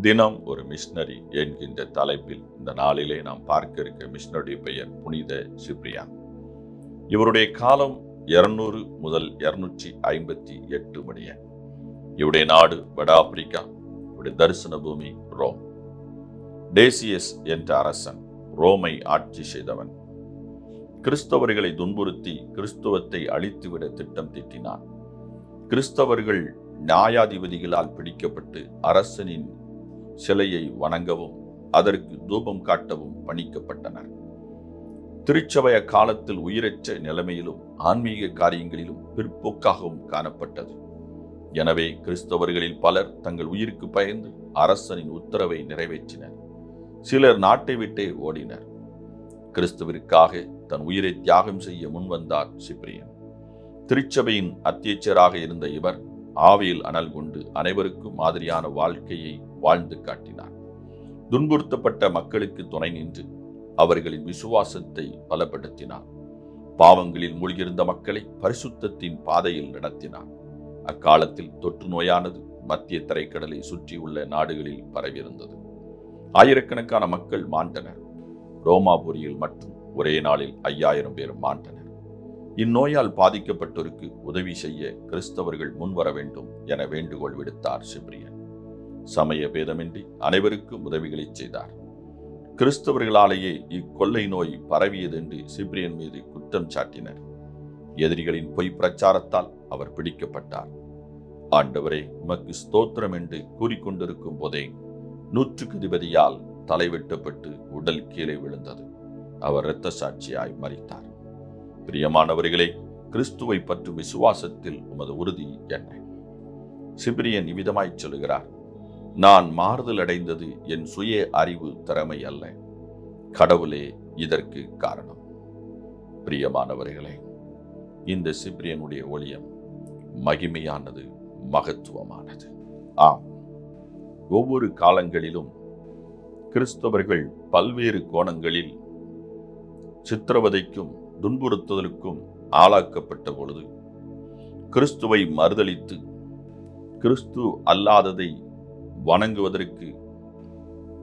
தினம் ஒரு மிஷனரி என்கின்ற தலைப்பில் இந்த நாளிலே நாம் பார்க்க இருக்க மிஷினருடைய பெயர் புனித சிப்ரியா இவருடைய காலம் இருநூறு முதல் இருநூற்றி ஐம்பத்தி எட்டு மணிய இவருடைய நாடு வட ஆப்பிரிக்கா இவருடைய தரிசன பூமி ரோம். டேசியஸ் என்ற அரசன் ரோமை ஆட்சி செய்தவன். கிறிஸ்தவர்களை துன்புறுத்தி கிறிஸ்துவத்தை அழித்துவிட திட்டம் தீட்டினான். கிறிஸ்தவர்கள் நியாயாதிபதிகளால் பிடிக்கப்பட்டு அரசனின் சிலையை வணங்கவும் அதற்கு தூபம் காட்டவும் பணிக்கப்பட்டனர். திருச்சபைய காலத்தில் உயிரற்ற நிலைமையிலும் ஆன்மீக காரியங்களிலும் பிற்போக்காகவும் காணப்பட்டது. எனவே கிறிஸ்தவர்களில் பலர் தங்கள் உயிருக்கு பயந்து அரசனின் உத்தரவை நிறைவேற்றினர். சிலர் நாட்டை விட்டே ஓடினர். கிறிஸ்துவிற்காக தன் உயிரை தியாகம் செய்ய முன்வந்தார் சிப்ரியன். திருச்சபையின் அத்தியட்சராக இருந்த இவர் ஆவியில் அனல் கொண்டு அனைவருக்கும் மாதிரியான வாழ்க்கையை வாழ்ந்து காட்டினார். துன்புறுத்தப்பட்ட மக்களுக்கு துணை நின்று அவர்களின் விசுவாசத்தை பலப்படுத்தினார். பாவங்களில் மூழ்கியிருந்த மக்களை பரிசுத்தத்தின் பாதையில் நடத்தினார். அக்காலத்தில் தொற்று நோயானது மத்திய தரைக்கடலை சுற்றியுள்ள நாடுகளில் பரவியிருந்தது. ஆயிரக்கணக்கான மக்கள் மாண்டனர். ரோமாபுரியில் மட்டும் ஒரே நாளில் ஐயாயிரம் பேர் மாண்டனர். இந்நோயால் பாதிக்கப்பட்டோருக்கு உதவி செய்ய கிறிஸ்தவர்கள் முன்வர வேண்டும் என வேண்டுகோள் விடுத்தார் சிப்ரியன். சமய பேதமின்றி அனைவருக்கும் உதவிகளை செய்தார். கிறிஸ்தவர்களாலேயே இக்கொள்ளை நோய் பரவியது என்று சிப்ரியன் மீது குற்றம் சாட்டினர். எதிரிகளின் பொய் பிரச்சாரத்தால் அவர் பிடிக்கப்பட்டார். ஆண்டவரே உமக்கு ஸ்தோத்திரம் என்று கூறிக்கொண்டிருக்கும் போதே நூற்றுக்கு அதிபதியால் தலைவெட்டப்பட்டு உடல் கீழே விழுந்தது. அவர் இரத்த சாட்சியாய் மறித்தார் பிரியமானவர்களே கிறிஸ்துவை பற்றும் விசுவாசத்தில் உமது உறுதி என்ன? சிபிரியன் இவ்விதமாய் சொல்கிறார் நான் மாறுதல் அடைந்தது என் சுய அறிவு திறமை அல்ல. கடவுளே இதற்கு காரணம். பிரியமானவர்களே இந்த சிப்ரியனுடைய ஒளியம் மகிமையானது மகத்துவமானது. ஆம். ஒவ்வொரு காலங்களிலும் கிறிஸ்தவர்கள் பல்வேறு கோணங்களில் சித்திரவதைக்கும் துன்புறுத்துதலுக்கும் ஆளாக்கப்பட்ட பொழுது கிறிஸ்துவை மறுதளித்து கிறிஸ்து அல்லாததை வணங்குவதற்கு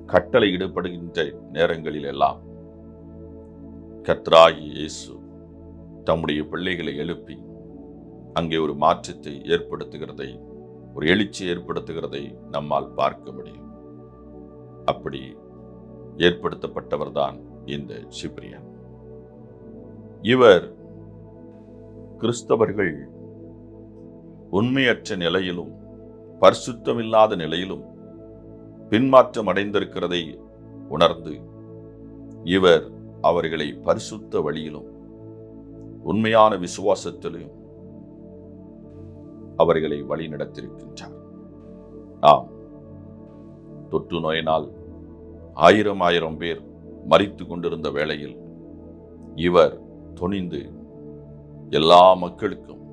கட்டளையிடப்படுகின்ற நேரங்களில் எல்லாம் கத்ராகி இயேசு தம்முடைய பிள்ளைகளை எழுப்பி அங்கே ஒரு மாற்றத்தை ஏற்படுத்துகிறதை ஒரு எழுச்சி ஏற்படுத்துகிறதை நம்மால் பார்க்க முடியும். அப்படி ஏற்படுத்தப்பட்டவர்தான் இந்த சிப்ரியன். இவர் கிறிஸ்தவர்கள் உண்மையற்ற நிலையிலும் பரிசுத்தமில்லாத நிலையிலும் பின்மாற்றம் அடைந்திருக்கிறதை உணர்ந்து இவர் அவர்களை பரிசுத்த வழியிலும் உண்மையான விசுவாசத்திலும் அவர்களை வழிநடத்திருக்கின்றார் ஆம். தொற்று நோயினால் ஆயிரம் ஆயிரம் பேர் மறித்து கொண்டிருந்த வேளையில் இவர் துணிந்து எல்லா மக்களுக்கும்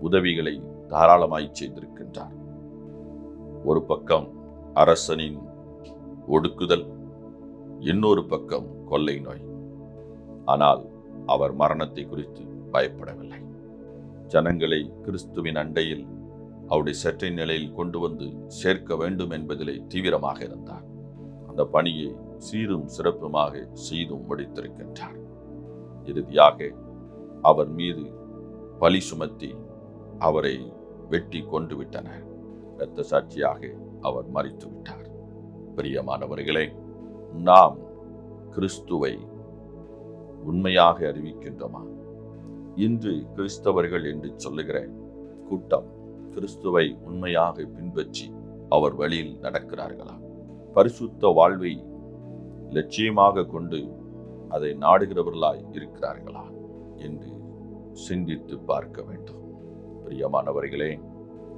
உதவிகளை தாராளமாய் செய்திருக்கின்றார். ஒரு பக்கம் அரசனின் ஒடுக்குதல் இன்னொரு பக்கம் கொள்ளை நோய். ஆனால் அவர் மரணத்தை குறித்து பயப்படவில்லை. ஜனங்களை கிறிஸ்துவின் அண்டையில் அவருடைய சற்றை நிலையில் கொண்டு வந்து சேர்க்க வேண்டும் என்பதிலே தீவிரமாக இருந்தார். அந்த பணியை சீரும் சிறப்புமாக செய்தும் முடித்திருக்கின்றார். இறுதியாக அவர் மீது பழி சுமத்தி அவரை வெட்டி கொண்டு விட்டனர். இரத்த சாட்சியாக அவர் மறித்து விட்டார். பிரியமானவர்களே நாம் கிறிஸ்துவை உண்மையாக அறிவிக்கின்றோமா? இன்று கிறிஸ்தவர்கள் என்று சொல்லுகிற கூட்டம் கிறிஸ்துவை உண்மையாக பின்பற்றி அவர் வழியில் நடக்கிறார்களா? பரிசுத்த வாழ்வை லட்சியமாக கொண்டு அதை நாடுகிறவர்களாய் இருக்கிறார்களா என்று சிந்தித்து பார்க்க வேண்டும். பிரியமானவர்களே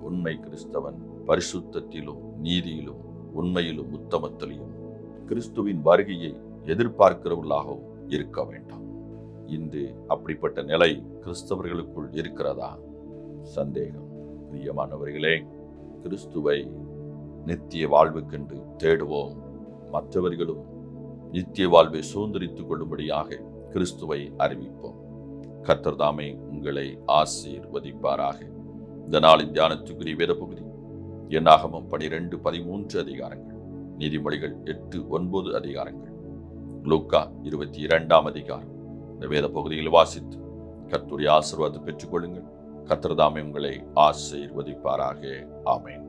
உண்மை கிறிஸ்தவன் பரிசுத்தத்திலும் நீதியிலும் உண்மையிலும் உத்தமத்திலும் கிறிஸ்துவின் வருகையை எதிர்பார்க்கிறவர்களாகவும் இருக்க வேண்டும். இன்று அப்படிப்பட்ட நிலை கிறிஸ்தவர்களுக்குள் இருக்கிறதா? சந்தேகம். பிரியமானவர்களே கிறிஸ்துவை நித்திய வாழ்வுக்கென்று தேடுவோம். மற்றவர்களும் நித்திய வாழ்வை சுதந்திரித்துக் கொள்ளும்படியாக கிறிஸ்துவை அறிவிப்போம். கத்தர்தாமே உங்களை ஆசீர்வதிப்பாராக. இந்த நாளின் தியானத்துக்குரிய வேத பகுதி என்னாகமம் பனிரெண்டு பதிமூன்று அதிகாரங்கள் நீதிமொழிகள் எட்டு ஒன்பது அதிகாரங்கள். லூக்கா இருபத்தி இரண்டாம் அதிகாரம். இந்த வேத பகுதியில் வாசித்து கர்த்தருடைய ஆசீர்வாதத்தை பெற்றுக்கொள்ளுங்கள். கர்த்தர் தாமே உங்களை ஆசீர்வதிப்பாராக. ஆமேன்.